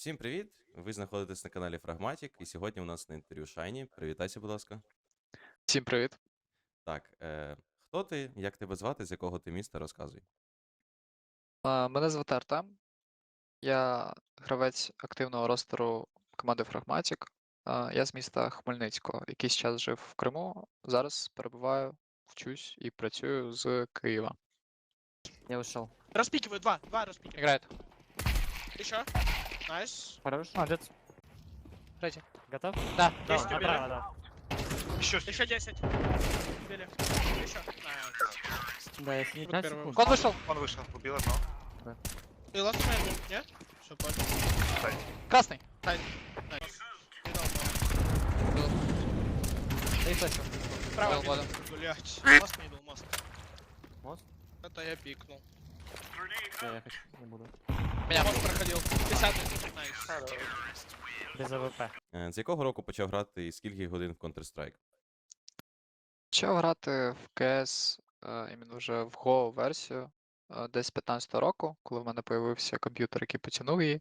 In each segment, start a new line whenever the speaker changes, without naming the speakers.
Всім привіт! Ви знаходитесь на каналі Фрагматік, і сьогодні у нас на інтерв'ю Шайні. Привітайся, будь ласка.
Всім привіт.
Так, е, хто ти, як тебе звати, з якого ти міста, розказуй.
А, Мене звати Артем. Я гравець активного ростеру команди Fragmatic. А, Я з міста Хмельницького. Якийсь час жив в Криму. Зараз перебуваю, вчусь і працюю з Києва.
Я ушел.
Распикиваю, два, два распикиваю.
Грає.
Еще. Найс.
Хорош. Молодец.
Третій.
Готов?
Да.
Да,
Есть
направо, да.
Еще, еще 10. Убили. Еще. Найс.
Да, если не
Вот
15
первый.
секунд.
Код вийшов.
Он вышел, убил одного.
Ты ласт найду, нет? Все, понял.
Красний.
Найс. Не дал мало.
Дай флешку.
Право. Мост не был, мост.
Мост?
Это я пикнул.
Я ехать не буду.
Меня.
Мост проходил. 10 Найс.
Без АВП.
Е, з якого року почав грати і скільки годин в Counter-Strike?
Почав грати в КС е, іменно вже в Go версію е, десь 15-го року, коли в мене появився комп'ютер, який потягнув її.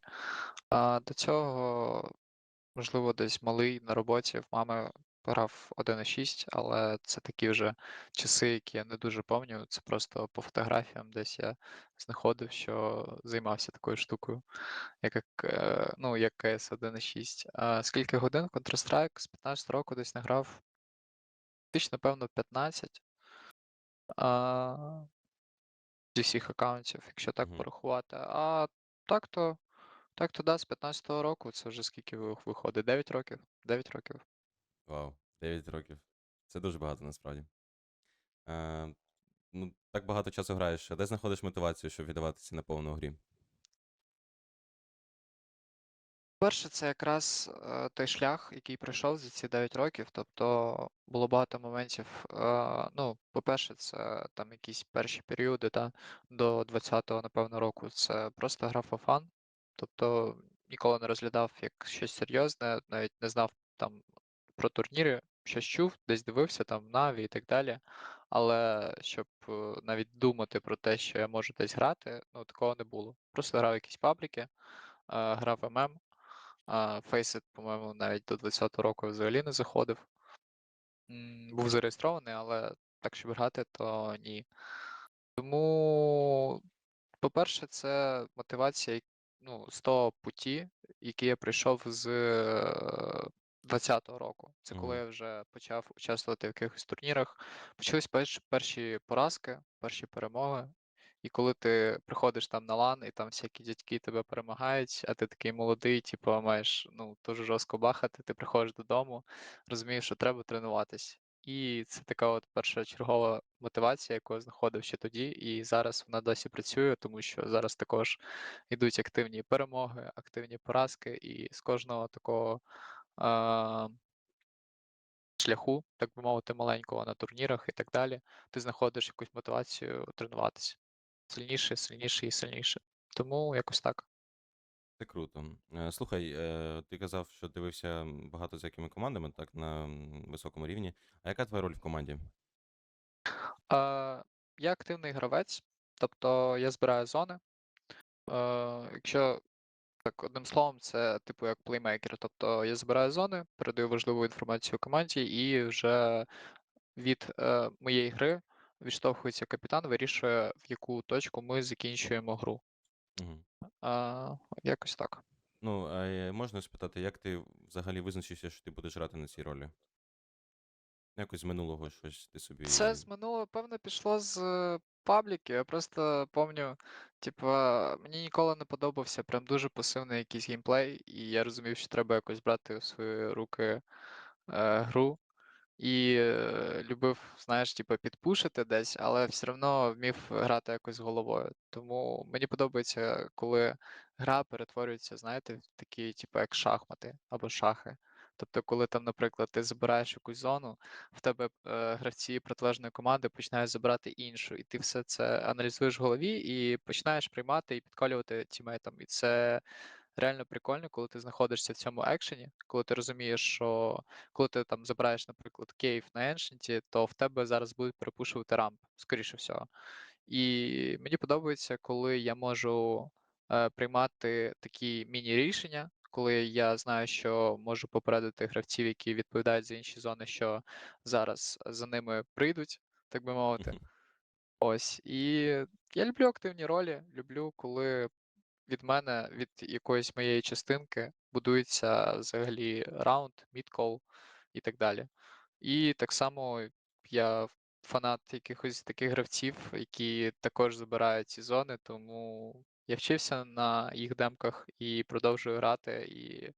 А до цього, можливо, десь малий на роботі в мами грав 1.6, але це такі вже часи, які я не дуже пам'ятаю. Це просто по фотографіям десь я знаходив, що займався такою штукою, як, е, ну, як CS 1.6. А скільки годин Counter-Strike з 15 року десь не грав? Тисяч, напевно, 15. А, зі всіх аккаунтів, якщо так
Мгм.
порахувати. А так то, так то да, з 15-го року це вже скільки виходить? 9 років? 9 років.
Вау, 9 років. Це дуже багато насправді. Е, ну, так багато часу граєш. А де знаходиш мотивацію, щоб віддаватися на повну грі?
Перше, це якраз е, той шлях, який пройшов за ці 9 років. Тобто було багато моментів. Е, ну, по-перше, це там якісь перші періоди, та, до 20-го, напевно, року. Це просто гра for fun. Тобто ніколи не розглядав як щось серйозне, навіть не знав там про турніри, щось чув, десь дивився там в Наві і так далі. Але щоб е, навіть думати про те, що я можу десь грати, ну такого не було. Просто грав якісь пабліки, е, грав ММ. А, по-моєму, навіть до 20-го року взагалі не заходив. Був зареєстрований, але так, щоб грати, то ні. Тому, по-перше, це мотивація ну, з того путі, який я прийшов з е, 20-го року. Це коли я вже почав участвувати в якихось турнірах. Почались перш, перші поразки, перші перемоги. І коли ти приходиш там на лан, і там всякі дядьки тебе перемагають, а ти такий молодий, типу, маєш ну, дуже жорстко бахати, ти приходиш додому, розумієш, що треба тренуватись. І це така от перша чергова мотивація, яку я знаходив ще тоді, і зараз вона досі працює, тому що зараз також йдуть активні перемоги, активні поразки, і з кожного такого шляху, так би мовити, маленького на турнірах і так далі, ти знаходиш якусь мотивацію тренуватися сильніше, сильніше і сильніше. Тому якось так.
Це круто. Е, слухай, е, ти казав, що дивився багато з якими командами, так, на високому рівні. А яка твоя роль в команді?
Я активний гравець, тобто я збираю зони. Е, якщо так, одним словом, це типу як плеймейкер. Тобто я збираю зони, передаю важливу інформацію команді, і вже від е, моєї гри відштовхується капітан, вирішує, в яку точку ми закінчуємо гру.
Мгм.
А, якось так.
Ну, а е, можна спитати, як ти взагалі визначився, що ти будеш грати на цій ролі? Якось з минулого щось ти собі.
Це з минулого, певно, пішло з пабліки. Я просто пам'ятаю, типа, мені ніколи не подобався прям дуже пасивний якийсь геймплей, і я розумів, що треба якось брати в свої руки е, гру. І е, любив, знаєш, типу, підпушити десь, але все одно вмів грати якось головою. Тому мені подобається, коли гра перетворюється, знаєте, в такі, типу, як шахмати або шахи. Тобто, коли там, наприклад, ти забираєш якусь зону, в тебе е, гравці протилежної команди починають забирати іншу, і ти все це аналізуєш в голові і починаєш приймати і підколювати тімейтам. І це реально прикольно, коли ти знаходишся в цьому екшені, коли ти розумієш, що коли ти там забираєш, наприклад, кейв на Ancient, то в тебе зараз будуть перепушувати рамп, скоріше всього. І мені подобається, коли я можу е, приймати такі міні-рішення, коли я знаю, що можу попередити гравців, які відповідають за інші зони, що зараз за ними прийдуть, так би мовити. Ось. І я люблю активні ролі, люблю, коли від мене, від якоїсь моєї частинки будується взагалі раунд, мідкол і так далі. І так само я фанат якихось таких гравців, які також забирають ці зони, тому я вчився на їх демках і продовжую грати і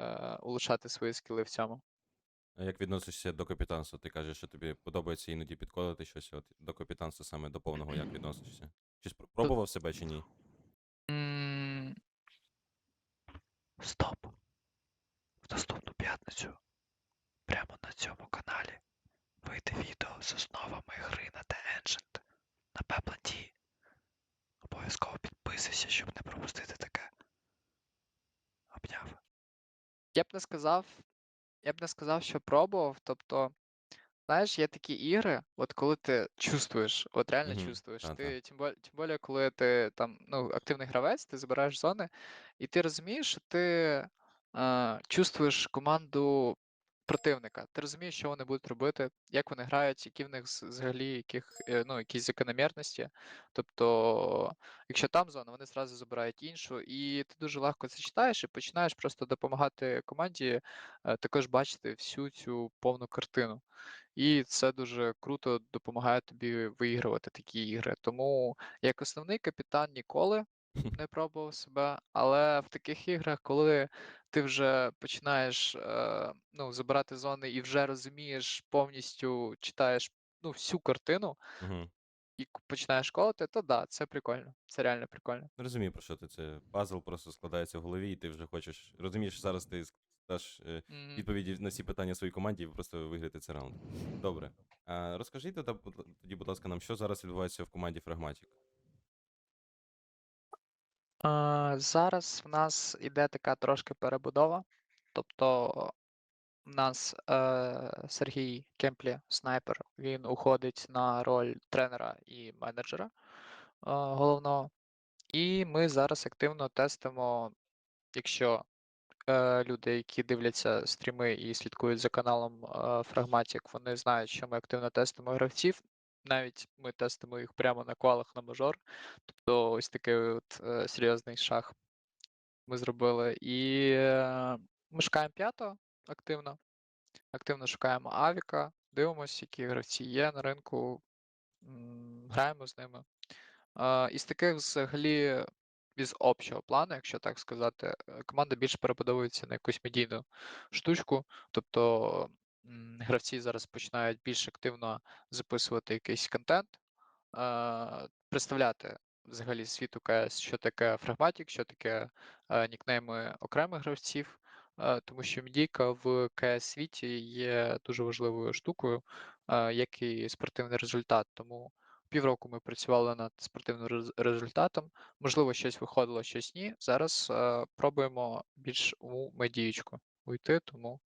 е, улучшати свої скіли в цьому.
А як відносишся до капітанства? Ти кажеш, що тобі подобається іноді підколити щось. От до капітанства саме до повного як відносишся? Чи спр- пробував себе чи ні?
М, Стоп. В наступну п'ятницю прямо на цьому каналі вийде відео з основами гри на The Ancient на Пепленті. Обов'язково підписуйся, щоб не пропустити таке. Обняв. Я б не сказав. Я б не сказав, що пробував. Тобто, знаєш, є такі ігри, от коли ти чувствуєш, от реально
Мгм.
чувствуєш. Ти тим более, тим более, коли ти там ну, активний гравець, ти забираєш зони, і ти розумієш, що ти е, чувствуєш команду противника. Ти розумієш, що вони будуть робити, як вони грають, які в них взагалі яких, е, ну, якісь закономірності. Тобто, якщо там зона, вони зразу забирають іншу, і ти дуже легко це читаєш і починаєш просто допомагати команді е, також бачити всю цю повну картину. І це дуже круто допомагає тобі виігрувати такі ігри. Тому як основний капітан ніколи не пробував себе, але в таких іграх, коли ти вже починаєш е, ну, забирати зони і вже розумієш повністю читаєш ну, всю картину
Угу.
і к- починаєш колоти, то да, це прикольно. Це реально прикольно.
Розумію, про що ти це. Пазл просто складається в голові, і ти вже хочеш. Розумієш, зараз ти даш е,
Мгм.
відповіді на всі питання своїй команді і просто виграти цей раунд. Добре. А, будь- тоді, будь ласка, нам, що зараз відбувається в команді Фрагматік?
Зараз в нас іде така трошки перебудова. Тобто в нас е, Сергій Кемплі, снайпер, він уходить на роль тренера і менеджера е, головного. І ми зараз активно тестимо, якщо е, люди, які дивляться стріми і слідкують за каналом е, Fragmatic, вони знають, що ми активно тестимо гравців. Навіть ми тестимо їх прямо на квалах на мажор. Тобто ось такий от е, серйозний шаг ми зробили. І е, ми шукаємо п'ятого активно. Активно шукаємо Авіка, дивимося, які гравці є на ринку, м, граємо з ними. Е, із таких взагалі, із общого плану, якщо так сказати, е, команда більше перебудовується на якусь медійну штучку. Тобто гравці зараз починають більш активно записувати якийсь контент, представляти взагалі світу КС, що таке фрагматік, що таке е, нікнейми окремих гравців. е, Тому що медійка в КС світі є дуже важливою штукою, е, як і спортивний результат. Тому півроку ми працювали над спортивним результатом. Можливо, щось виходило, щось ні. Зараз пробуємо більш у медієчку уйти, тому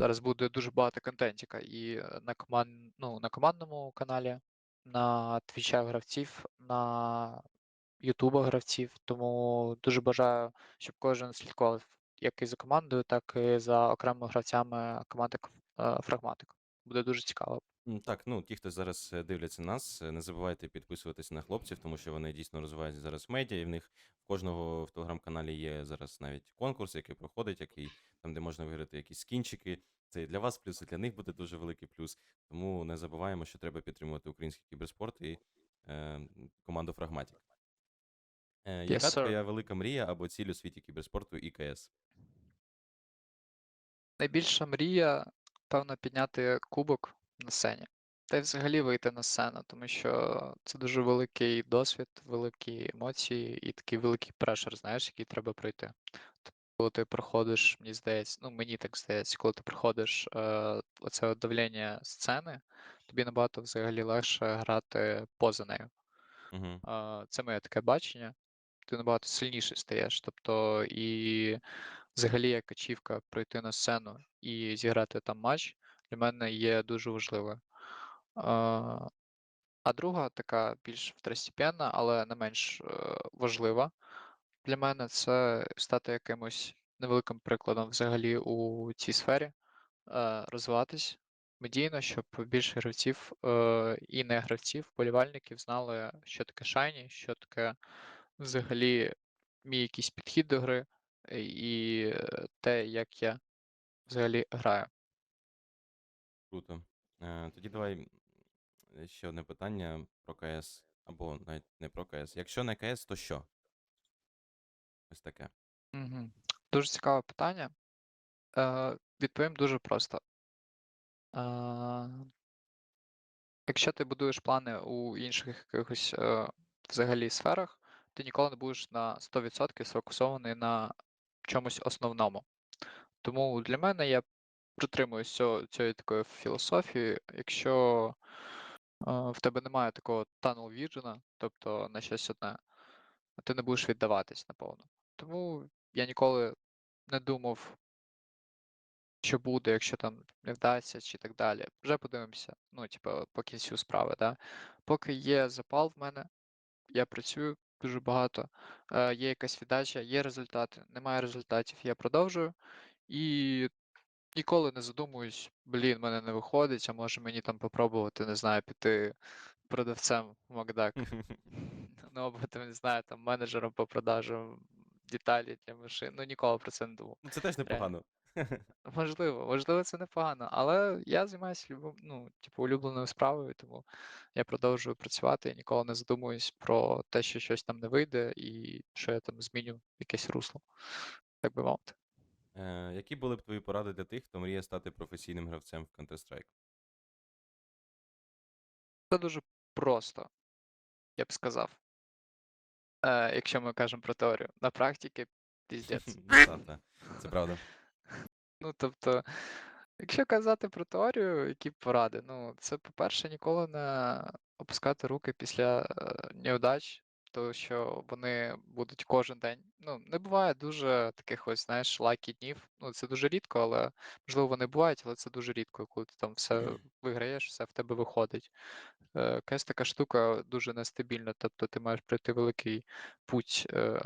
зараз буде дуже багато контентіка і е, на команд... ну, на командному каналі, на твічах гравців, на ютубах гравців. Тому дуже бажаю, щоб кожен слідкував як і за командою, так і за окремими гравцями команди е, Фрагматик. Буде дуже цікаво.
М, Так, ну ті, хто зараз е, дивляться нас, е, не забувайте підписуватися на хлопців, тому що вони дійсно розвиваються зараз в медіа, і в них в кожного в телеграм-каналі є зараз навіть конкурс, який проходить, який там, де можна виграти якісь скінчики. Це і для вас плюс, і для них буде дуже великий плюс. Тому не забуваємо, що треба підтримувати український кіберспорт і е, команду Фрагматік. Е, яка
sir.
твоя велика мрія або ціль у світі кіберспорту і КС?
Найбільша мрія, певно, підняти кубок на сцені. Та й взагалі вийти на сцену, тому що це дуже великий досвід, великі емоції і такий великий прешер, знаєш, який треба пройти. Т- Коли ти проходиш, мені здається, ну мені так здається, коли ти проходиш е, оце давлення сцени, тобі набагато взагалі легше грати поза нею.
Угу.
А, Це моє таке бачення. Ти набагато сильніший стаєш. Тобто, і взагалі як ачівка пройти на сцену і зіграти там матч для мене є дуже важливою. А, друга така більш второстепенна, але не менш е, важлива для мене це стати якимось невеликим прикладом взагалі у цій сфері, е, розвиватись медійно, щоб більше гравців е, і не гравців, вболівальників знали, що таке Shiny, що таке взагалі мій якийсь підхід до гри і те, як я взагалі граю.
Круто. Е, тоді давай ще одне питання про КС. Або навіть не про КС. Якщо не КС, то що? Ось таке.
Угу. Дуже цікаве питання. Е, відповім дуже просто. Е, якщо ти будуєш плани у інших якихось е, взагалі сферах, ти ніколи не будеш на 100% сфокусований на чомусь основному. Тому для мене я притримуюсь цього, цієї такої філософії. Якщо в тебе немає такого tunnel vision, тобто на щось одне, ти не будеш віддаватись наповну. Тому я ніколи не думав, що буде, якщо там не вдасться, чи так далі. Вже подивимося. Ну, типу, по кінцю справи, да. Поки є запал в мене, я працюю дуже багато, е, є якась віддача, є результати. Немає результатів, я продовжую. І ніколи не задумуюсь, блін, мене не виходить, а може мені там попробувати, не знаю, піти продавцем в Макдак. Ну, або там, не знаю, там менеджером по продажам деталі для машин. Ну, ніколи про це не думав.
Ну, це теж непогано.
Можливо, можливо, це непогано, але я займаюся любим, ну, типу, улюбленою справою, тому я продовжую працювати і ніколи не задумуюсь про те, що щось там не вийде, і що я там зміню якесь русло, так би мовити.
Е, які були б твої поради для тих, хто мріє стати професійним гравцем в Counter-Strike?
Це дуже просто, я б сказав. Е, якщо ми кажемо про теорію. На практиці піздець.
Та. Це правда.
Ну, тобто, якщо казати про теорію, які поради? Ну, це, по-перше, ніколи не опускати руки після е, неудач, тому що вони будуть кожен день. Ну, не буває дуже таких ось, знаєш, лакі днів. Ну, це дуже рідко, але можливо вони бувають, але це дуже рідко, коли ти там все виграєш, все в тебе виходить. Е, КС така штука дуже нестабільна, тобто ти маєш пройти великий путь е,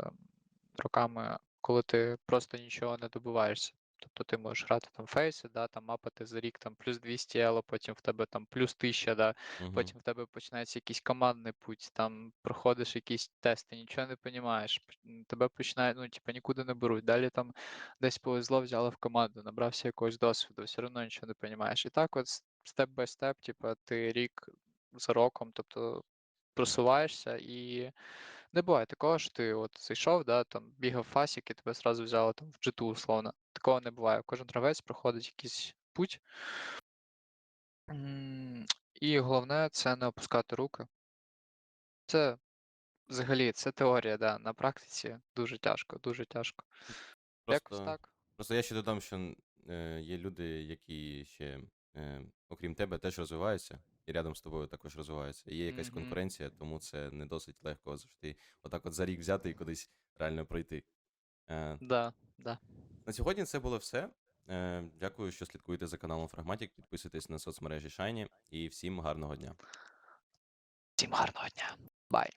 роками, коли ти просто нічого не добиваєшся. Тобто ти можеш грати там фейси, да, там мапати за рік там плюс 200 ело, потім в тебе там плюс 1000, да,
Мгм.
потім в тебе починається якийсь командний путь, там проходиш якісь тести, нічого не розумієш, тебе починає, ну, типу, нікуди не беруть. Далі там десь повезло, взяли в команду, набрався якогось досвіду, все одно нічого не розумієш. І так от степ бай степ, типу, ти рік за роком, тобто просуваєшся і не буває такого, що ти от зайшов, да, там бігав фасік і тебе зразу взяли там в G2 условно. Такого не буває. Кожен гравець проходить якийсь путь. І головне це не опускати руки. Це взагалі це теорія, да. На практиці дуже тяжко, дуже тяжко. Якось так.
просто я ще додам, що е, є люди, які ще, е, окрім тебе, теж розвиваються, і рядом з тобою також розвиваються. І є якась
Мгм.
конкуренція, тому це не досить легко завжди отак от за рік взяти і кудись реально пройти. Е,
Да, да.
На сьогодні це було все. Е, Дякую, що слідкуєте за каналом Фрагматік. Підписуйтесь на соцмережі Shiny і всім гарного дня.
Всім гарного дня. Бай.